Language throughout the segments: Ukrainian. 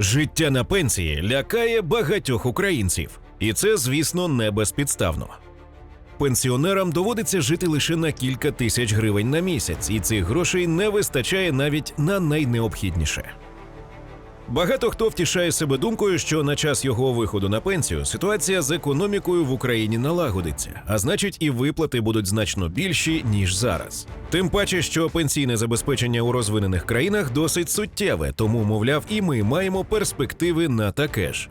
Життя на пенсії лякає багатьох українців, і це, звісно, не безпідставно. Пенсіонерам доводиться жити лише на кілька тисяч гривень на місяць, і цих грошей не вистачає навіть на найнеобхідніше. Багато хто втішає себе думкою, що на час його виходу на пенсію ситуація з економікою в Україні налагодиться, а значить, і виплати будуть значно більші ніж зараз. Тим паче, що пенсійне забезпечення у розвинених країнах досить суттєве, тому, мовляв, і ми маємо перспективи на таке ж.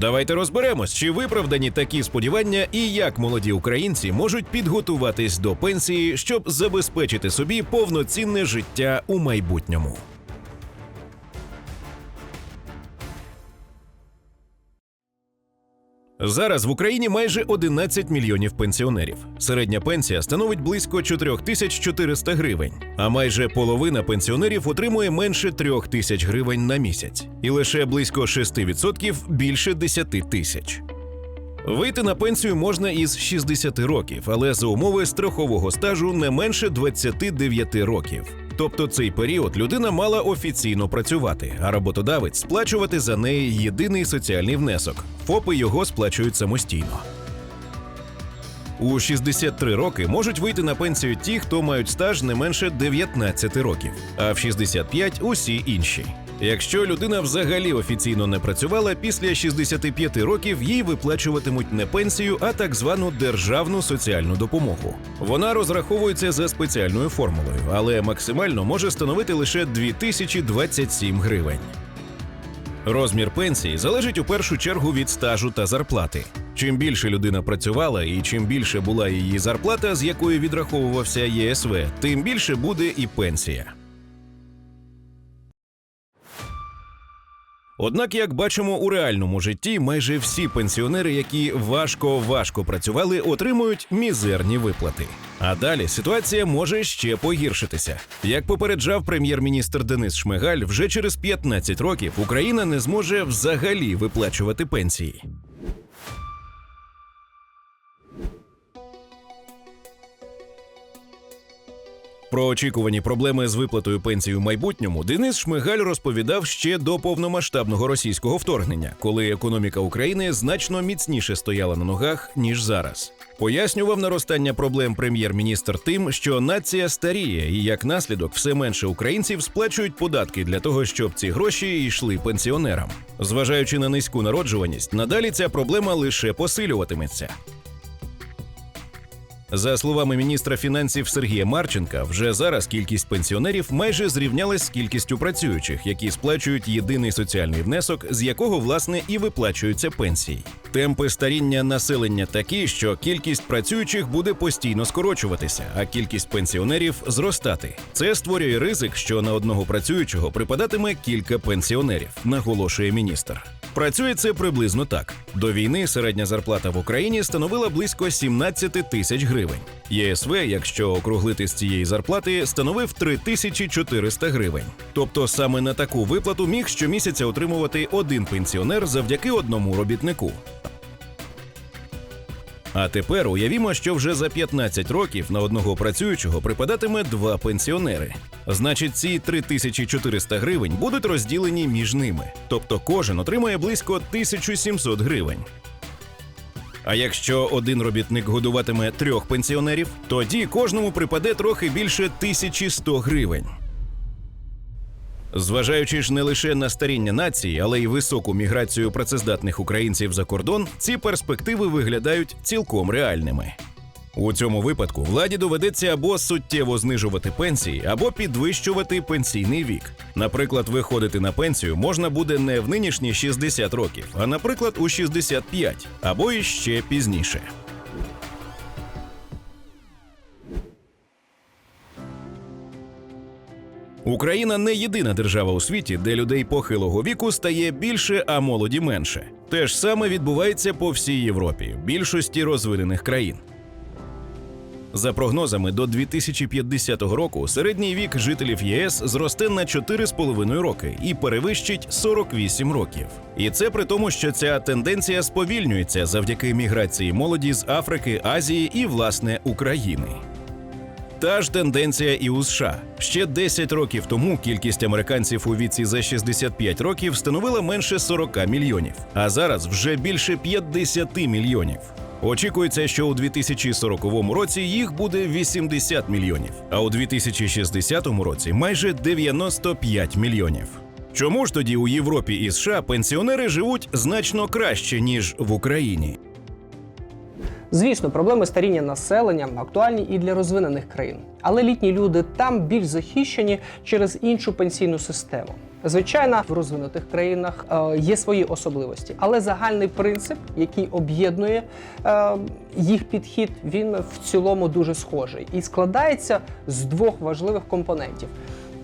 Давайте розберемось, чи виправдані такі сподівання і як молоді українці можуть підготуватись до пенсії, щоб забезпечити собі повноцінне життя у майбутньому. Зараз в Україні майже 11 мільйонів пенсіонерів. Середня пенсія становить близько 4400 гривень, а майже половина пенсіонерів отримує менше 3 тисяч гривень на місяць, і лише близько 6% більше 10 тисяч. Вийти на пенсію можна із 60 років, але за умови страхового стажу не менше 29 років. Тобто цей період людина мала офіційно працювати, а роботодавець сплачувати за неї єдиний соціальний внесок. ФОПи його сплачують самостійно. У 63 роки можуть вийти на пенсію ті, хто мають стаж не менше 19 років, а в 65 – усі інші. Якщо людина взагалі офіційно не працювала, після 65 років їй виплачуватимуть не пенсію, а так звану державну соціальну допомогу. Вона розраховується за спеціальною формулою, але максимально може становити лише 2027 гривень. Розмір пенсії залежить у першу чергу від стажу та зарплати. Чим більше людина працювала і чим більше була її зарплата, з якої відраховувався ЄСВ, тим більше буде і пенсія. Однак, як бачимо у реальному житті, майже всі пенсіонери, які важко важко працювали, отримують мізерні виплати. А далі ситуація може ще погіршитися. Як попереджав прем'єр-міністр Денис Шмигаль, вже через 15 років Україна не зможе взагалі виплачувати пенсії. Про очікувані проблеми з виплатою пенсії в майбутньому Денис Шмигаль розповідав ще до повномасштабного російського вторгнення, коли економіка України значно міцніше стояла на ногах ніж зараз. Пояснював наростання проблем прем'єр-міністр тим, що нація старіє, і як наслідок все менше українців сплачують податки для того, щоб ці гроші йшли пенсіонерам. Зважаючи на низьку народжуваність, надалі ця проблема лише посилюватиметься. За словами міністра фінансів Сергія Марченка, вже зараз кількість пенсіонерів майже зрівнялась з кількістю працюючих, які сплачують єдиний соціальний внесок, з якого власне і виплачуються пенсії. Темпи старіння населення такі, що кількість працюючих буде постійно скорочуватися, а кількість пенсіонерів зростати. Це створює ризик, що на одного працюючого припадатиме кілька пенсіонерів, наголошує міністр. Працює це приблизно так: до війни середня зарплата в Україні становила близько 17 тисяч гривень. ЄСВ, якщо округлити з цієї зарплати, становив 3400 гривень. Тобто саме на таку виплату міг щомісяця отримувати один пенсіонер завдяки одному робітнику. А тепер уявімо, що вже за 15 років на одного працюючого припадатиме два пенсіонери. Значить, ці 3400 гривень будуть розділені між ними, тобто кожен отримає близько 1700 гривень. А якщо один робітник годуватиме трьох пенсіонерів, тоді кожному припаде трохи більше 1100 гривень. Зважаючи ж не лише на старіння нації, але й високу міграцію працездатних українців за кордон, ці перспективи виглядають цілком реальними. У цьому випадку владі доведеться або суттєво знижувати пенсії, або підвищувати пенсійний вік. Наприклад, виходити на пенсію можна буде не в нинішні 60 років, а наприклад, у 65, або іще пізніше. Україна не єдина держава у світі, де людей похилого віку стає більше, а молоді менше. Те ж саме відбувається по всій Європі, більшості розвинених країн. За прогнозами, до 2050 року середній вік жителів ЄС зросте на 4,5 роки і перевищить 48 років. І це при тому, що ця тенденція сповільнюється завдяки міграції молоді з Африки, Азії і власне України. Та ж тенденція і у США. Ще 10 років тому кількість американців у віці за 65 років становила менше 40 мільйонів, а зараз вже більше 50 мільйонів. Очікується, що у 2040 році їх буде 80 мільйонів, а у 2060 році майже 95 мільйонів. Чому ж тоді у Європі і США пенсіонери живуть значно краще ніж в Україні? Звісно, проблеми старіння населення актуальні і для розвинених країн, але літні люди там більш захищені через іншу пенсійну систему. Звичайно, в розвинутих країнах е, є свої особливості, але загальний принцип, який об'єднує е, їх підхід, він в цілому дуже схожий і складається з двох важливих компонентів.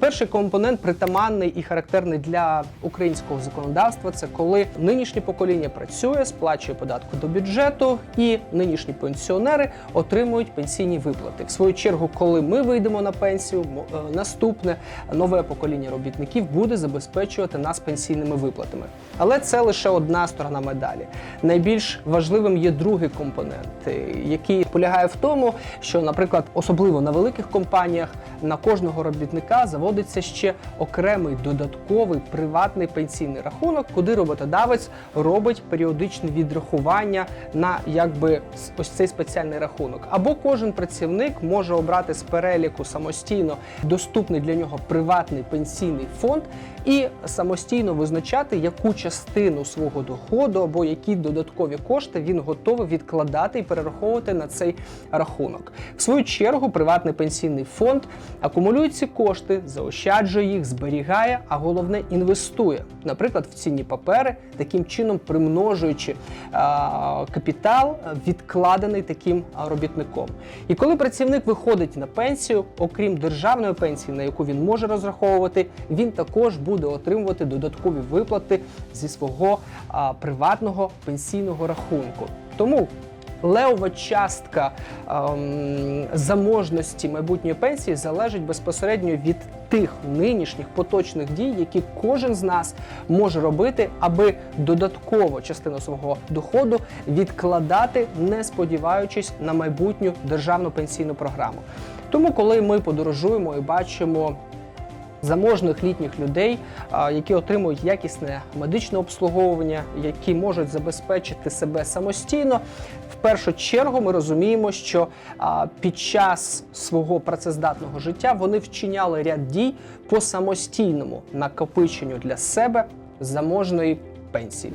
Перший компонент притаманний і характерний для українського законодавства це коли нинішнє покоління працює, сплачує податку до бюджету, і нинішні пенсіонери отримують пенсійні виплати. В свою чергу, коли ми вийдемо на пенсію, е, наступне нове покоління робітників буде забезпечувати нас пенсійними виплатами. Але це лише одна сторона медалі. Найбільш важливим є другий компонент, е, який полягає в тому, що, наприклад, особливо на великих компаніях на кожного робітника заводиться ще окремий додатковий приватний пенсійний рахунок, куди роботодавець робить періодичне відрахування на якби ось цей спеціальний рахунок. Або кожен працівник може обрати з переліку самостійно доступний для нього приватний пенсійний фонд і самостійно визначати, яку частину свого доходу або які додаткові кошти він готовий відкладати і перераховувати на цей рахунок. В свою чергу, приватний пенсійний фонд акумулює ці кошти, заощаджує їх, зберігає, а головне інвестує, наприклад, в цінні папери, таким чином примножуючи капітал, відкладений таким робітником. І коли працівник виходить на пенсію, окрім державної пенсії, на яку він може розраховувати, він також буде отримувати додаткові виплати зі свого приватного пенсійного рахунку. Тому левова частка ем, заможності майбутньої пенсії залежить безпосередньо від тих нинішніх поточних дій, які кожен з нас може робити, аби додатково частину свого доходу відкладати, не сподіваючись на майбутню державну пенсійну програму. Тому, коли ми подорожуємо і бачимо заможних літніх людей, які отримують якісне медичне обслуговування, які можуть забезпечити себе самостійно. В першу чергу ми розуміємо, що під час свого працездатного життя вони вчиняли ряд дій по самостійному накопиченню для себе заможної пенсії.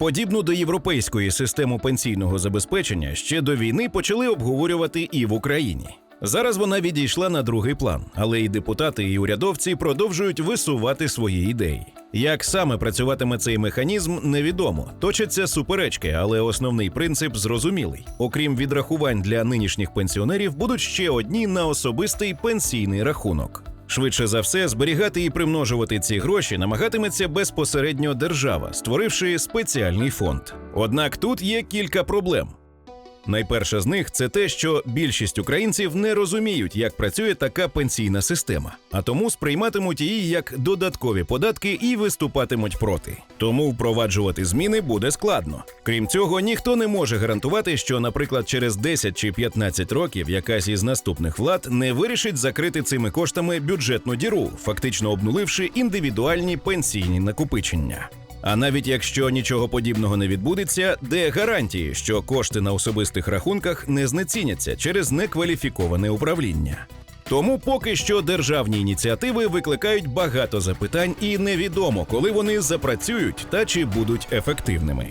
Подібну до європейської системи пенсійного забезпечення ще до війни почали обговорювати і в Україні. Зараз вона відійшла на другий план, але і депутати, і урядовці продовжують висувати свої ідеї. Як саме працюватиме цей механізм, невідомо. Точаться суперечки, але основний принцип зрозумілий. Окрім відрахувань для нинішніх пенсіонерів, будуть ще одні на особистий пенсійний рахунок. Швидше за все, зберігати і примножувати ці гроші намагатиметься безпосередньо держава, створивши спеціальний фонд. Однак тут є кілька проблем. Найперше з них це те, що більшість українців не розуміють, як працює така пенсійна система, а тому сприйматимуть її як додаткові податки і виступатимуть проти. Тому впроваджувати зміни буде складно. Крім цього, ніхто не може гарантувати, що, наприклад, через 10 чи 15 років якась із наступних влад не вирішить закрити цими коштами бюджетну діру, фактично обнуливши індивідуальні пенсійні накопичення. А навіть якщо нічого подібного не відбудеться, де гарантії, що кошти на особистих рахунках не знеціняться через некваліфіковане управління. Тому поки що державні ініціативи викликають багато запитань, і невідомо, коли вони запрацюють та чи будуть ефективними.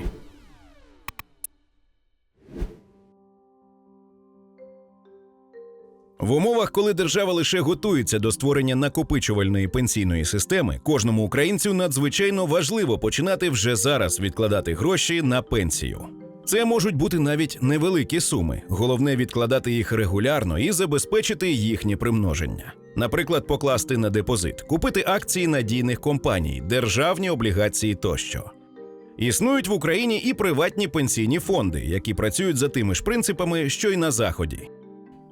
В умовах, коли держава лише готується до створення накопичувальної пенсійної системи, кожному українцю надзвичайно важливо починати вже зараз відкладати гроші на пенсію. Це можуть бути навіть невеликі суми. Головне відкладати їх регулярно і забезпечити їхнє примноження. Наприклад, покласти на депозит, купити акції надійних компаній, державні облігації тощо. Існують в Україні і приватні пенсійні фонди, які працюють за тими ж принципами, що й на заході.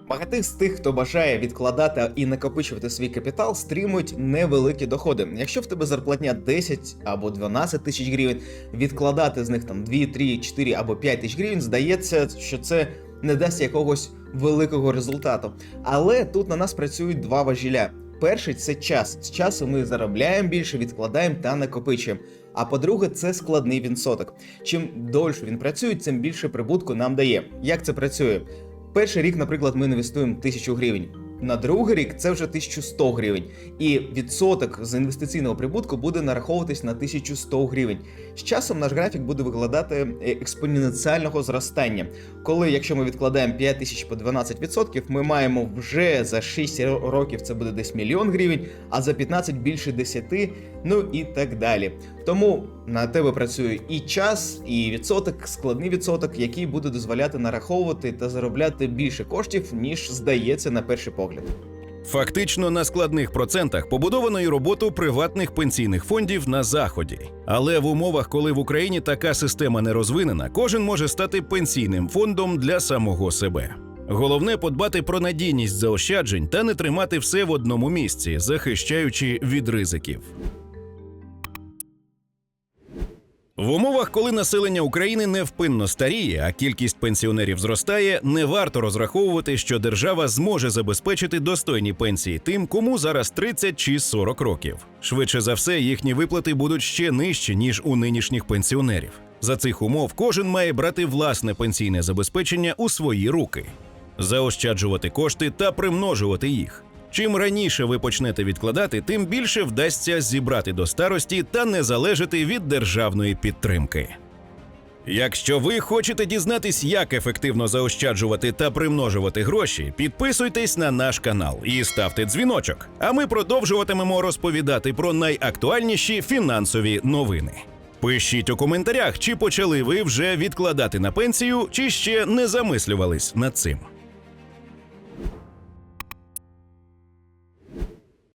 Багатих з тих, хто бажає відкладати і накопичувати свій капітал, стримують невеликі доходи. Якщо в тебе зарплатня 10 або 12 тисяч гривень, відкладати з них там 2, 3, 4 або 5 тисяч гривень, здається, що це не дасть якогось великого результату. Але тут на нас працюють два важіля. Перший це час. З часу ми заробляємо більше, відкладаємо та накопичуємо. А по-друге, це складний відсоток. Чим дольше він працює, тим більше прибутку нам дає. Як це працює? Перший рік, наприклад, ми інвестуємо 1000 гривень. На другий рік це вже 1100 гривень, і відсоток з інвестиційного прибутку буде нараховуватись на 1100 гривень. З часом наш графік буде виглядати е, експоненціального зростання. Коли, якщо ми відкладаємо 5 тисяч по 12%, ми маємо вже за 6 років це буде десь мільйон гривень, а за 15 більше 10, ну і так далі. Тому на тебе працює і час, і відсоток, складний відсоток, який буде дозволяти нараховувати та заробляти більше коштів, ніж здається на перший погляд. Фактично на складних процентах побудовано і роботу приватних пенсійних фондів на заході. Але в умовах, коли в Україні така система не розвинена, кожен може стати пенсійним фондом для самого себе. Головне подбати про надійність заощаджень та не тримати все в одному місці, захищаючи від ризиків. В умовах, коли населення України невпинно старіє, а кількість пенсіонерів зростає, не варто розраховувати, що держава зможе забезпечити достойні пенсії тим, кому зараз 30 чи 40 років. Швидше за все, їхні виплати будуть ще нижчі ніж у нинішніх пенсіонерів. За цих умов кожен має брати власне пенсійне забезпечення у свої руки, заощаджувати кошти та примножувати їх. Чим раніше ви почнете відкладати, тим більше вдасться зібрати до старості та не залежати від державної підтримки. Якщо ви хочете дізнатись, як ефективно заощаджувати та примножувати гроші, підписуйтесь на наш канал і ставте дзвіночок. А ми продовжуватимемо розповідати про найактуальніші фінансові новини. Пишіть у коментарях, чи почали ви вже відкладати на пенсію, чи ще не замислювались над цим.